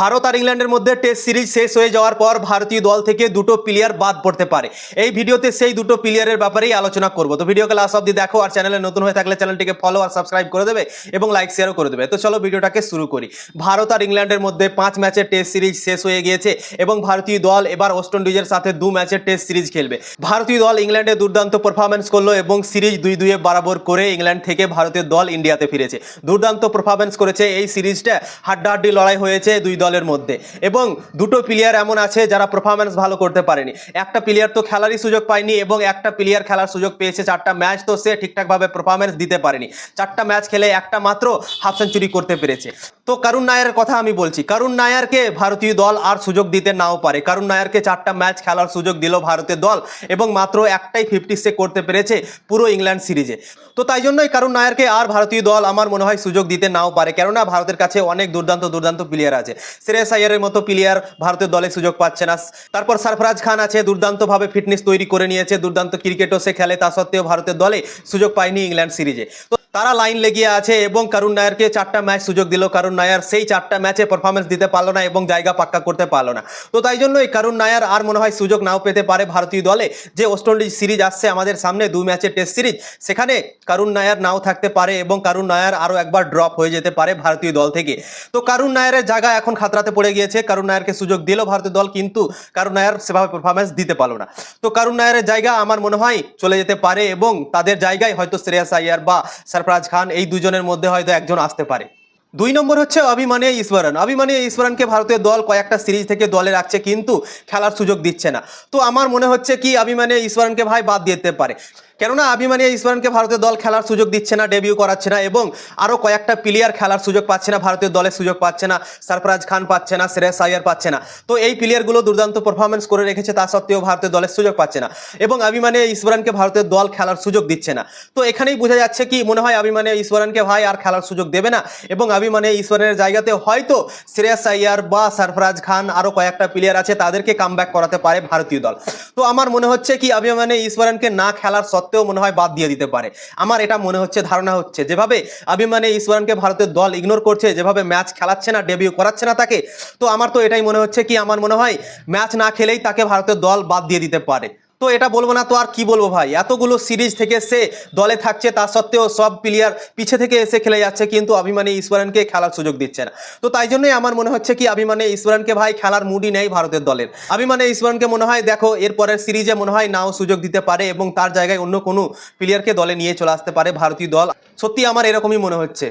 ভারত আর ইংল্যান্ডের মধ্যে test series শেষ হয়ে যাওয়ার পর ভারতীয় দল থেকে দুটো প্লেয়ার বাদ পড়তে পারে। এই ভিডিওতে সেই দুটো প্লেয়ারের ব্যাপারেই আলোচনা করব। তো ভিডিওকে লাস্ট অব্দি দেখো আর চ্যানেলে নতুন হয়ে থাকলে চ্যানেলটিকে ফলো আর সাবস্ক্রাইব করে দেবে এবং লাইক শেয়ারও করে দেবে। তো চলো ভিডিওটাকে শুরু করি। ভারত আর ইংল্যান্ডের মধ্যে পাঁচ ম্যাচের টেস্ট সিরিজ শেষ হয়ে গিয়েছে এবং ভারতীয় দল এবার ওয়েস্ট ইন্ডিজের সাথে দু ম্যাচের টেস্ট সিরিজ খেলবে। ভারতীয় দল ইংল্যান্ডে দুর্দান্ত পারফরমেন্স করল এবং সিরিজ দুই দুইয়ে বরাবর করে ইংল্যান্ড থেকে ভারতের দল ইন্ডিয়াতে ফিরেছে। দুর্দান্ত পারফরমেন্স করেছে এই সিরিজটা হাড্ডাহাড্ডি লড়াই হয়েছে দুই দলের মধ্যে। এবং দুটো প্লেয়ার এমন আছে যারা পারফরমেন্স ভালো করতে পারেনি। একটা প্লেয়ার তো খেলারই সুযোগ পায়নি এবং একটা প্লেয়ার খেলার সুযোগ পেয়েছে, চারটা ম্যাচ তো সে ঠিকঠাকভাবে পারফরমেন্স দিতে পারেনি। চারটা ম্যাচ খেলে একটা মাত্র হাফ সেঞ্চুরি করতে পেরেছে। তো করুণ নায়ারের কথা আমি বলছি। করুণ নায়ারকে ভারতীয় দল আর সুযোগ দিতে নাও পারে। করুণ নায়ারকে চারটা ম্যাচ খেলার সুযোগ দিল ভারতের দল এবং মাত্র একটাই ফিফটি সে করতে পেরেছে পুরো ইংল্যান্ড সিরিজে। তো তাই জন্যই করুণ নায়ারকে আর ভারতীয় দল আমার মনে হয় সুযোগ দিতে নাও পারে। কেননা ভারতের কাছে অনেক দুর্দান্ত দুর্দান্ত প্লেয়ার আছে। শ্রেয়স আয়ারের মতো প্লেয়ার ভারতের দলে সুযোগ পাচ্ছে না। তারপর সরফরাজ খান আছে, দুর্দান্তভাবে ফিটনেস তৈরি করে নিয়েছে, দুর্দান্ত ক্রিকেটও সে খেলে, তা সত্ত্বেও ভারতের দলে সুযোগ পায়নি ইংল্যান্ড সিরিজে। তো তারা লাইন লেগে আছে এবং করুণ নায়ারকে চারটা ম্যাচ সুযোগ দিল। করুণ নায়ার সেই চারটা ম্যাচে পারফরমেন্স দিতে পারল না এবং জায়গা পাক্কা করতে পারল না। তো তাই জন্যই করুণ নায়ার আর মনে হয় সুযোগ নাও পেতে পারে ভারতীয় দলে। যে ওয়েস্ট ইন্ডিজ সিরিজ আসছে আমাদের সামনে দু ম্যাচের টেস্ট সিরিজ সেখানে করুণ নায়ার নাও থাকতে পারে এবং করুণ নায়ার আরও একবার ড্রপ হয়ে যেতে পারে ভারতীয় দল থেকে। তো করুণ নায়ারের জায়গা এখন খাতরাতে পড়ে গিয়েছে করুণ নায়ারকে সুযোগ দিল ভারতীয় দল, কিন্তু করুণ নায়ার সেভাবে পারফরমেন্স দিতে পারল না। তো করুণ নায়ারের জায়গা আমার মনে হয় চলে যেতে পারে এবং তাদের জায়গায় হয়তো শ্রেয়াস আয়ার বা সরফরাজ খান এই দুজনের মধ্যে হয়তো একজন আসতে পারে। দুই নম্বর হচ্ছে অভিমানে ঈশ্বরন অভিমানে ঈশ্বরনকে ভারতীয় দল কয়েকটা সিরিজ থেকে দলে রাখছে, কিন্তু খেলার সুযোগ দিচ্ছে না। তো আমার মনে হচ্ছে কি অভিমানে ঈশ্বরনকে ভাই বাদ দিতে পারে। কেননা অভিমানী ঈশ্বরনকে ভারতের দল খেলার সুযোগ দিচ্ছে না ডেবিউ করাচ্ছে না এবং আরও কয়েকটা প্লেয়ার খেলার সুযোগ পাচ্ছে না ভারতের দলের সুযোগ পাচ্ছে না, সরফরাজ খান পাচ্ছে না, শ্রেয়স আয়ার পাচ্ছে না। তো এই প্লেয়ারগুলো দুর্দান্ত পারফরমেন্স করে রেখেছে, তা সত্ত্বেও ভারতের দলের সুযোগ পাচ্ছে না এবং অভিমানে ঈশ্বরনকে ভারতের দল খেলার সুযোগ দিচ্ছে না। তো এখানেই বোঝা যাচ্ছে কি, মনে হয় অভিমানে ঈশ্বরনকে ভাই আর খেলার সুযোগ দেবে না এবং অভিমানে ঈশ্বরের জায়গাতে হয়তো শ্রেয়স আয়ার বা সরফরাজ খান আরও কয়েকটা প্লেয়ার আছে, তাদেরকে কাম করাতে পারে ভারতীয় দল। তো আমার মনে হচ্ছে কি অভিমানে ঈশ্বরনকে না খেলার সত্ত্বেও মনে হয় বাদ দিয়ে দিতে পারে। আমার এটা মনে হচ্ছে, ধারণা হচ্ছে। যেভাবে অভিমানে ঈশ্বরনকে ভারতের দল ইগনোর করছে, যেভাবে ম্যাচ খেলাচ্ছে না ডেবিউ করাচ্ছে না তাকে, তো আমার তো এটাই মনে হচ্ছে কি, আমার মনে হয় ম্যাচ না খেলেই তাকে ভারতের দল বাদ দিয়ে দিতে পারে। তো এটা বলব না, তো আর কি বলব ভাই? এতগুলো সিরিজ থেকে সে দলে থাকছে, তা সত্ত্বেও সব প্লেয়ার পিছে থেকে এসে খেলে যাচ্ছে, কিন্তু অভিমানী ঈশ্বরনকে খেলার সুযোগ দিচ্ছে না। তো তাই জন্যই আমার মনে হচ্ছে কি, অভিমানে ঈশ্বরনকে ভাই খেলার মুডই নেই ভারতের দলের। অভিমানে ঈশ্বরনকে মনে হয়, দেখো, এরপরের সিরিজে মনে হয় নাও সুযোগ দিতে পারে এবং তার জায়গায় অন্য কোনো প্লেয়ারকে দলে নিয়ে চলে আসতে পারে ভারতীয় দল। সত্যি আমার এরকমই মনে হচ্ছে।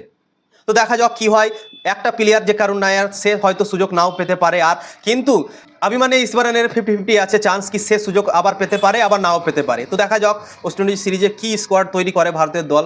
তো দেখা যাক কি হয়, একটা প্লেয়ার যে কারণ নায়ার, সে হয়তো সুযোগ নাও পেতে পারে আর, কিন্তু অভিমানে ইসবারানের ফিফটি ফিফটি আছে চান্স কি সে সুযোগ আবার পেতে পারে, আবার নাও পেতে পারে। তো দেখা যাক ওয়েস্ট ইন্ডিজ সিরিজে কি স্কোয়াড তৈরি করে ভারতের দল।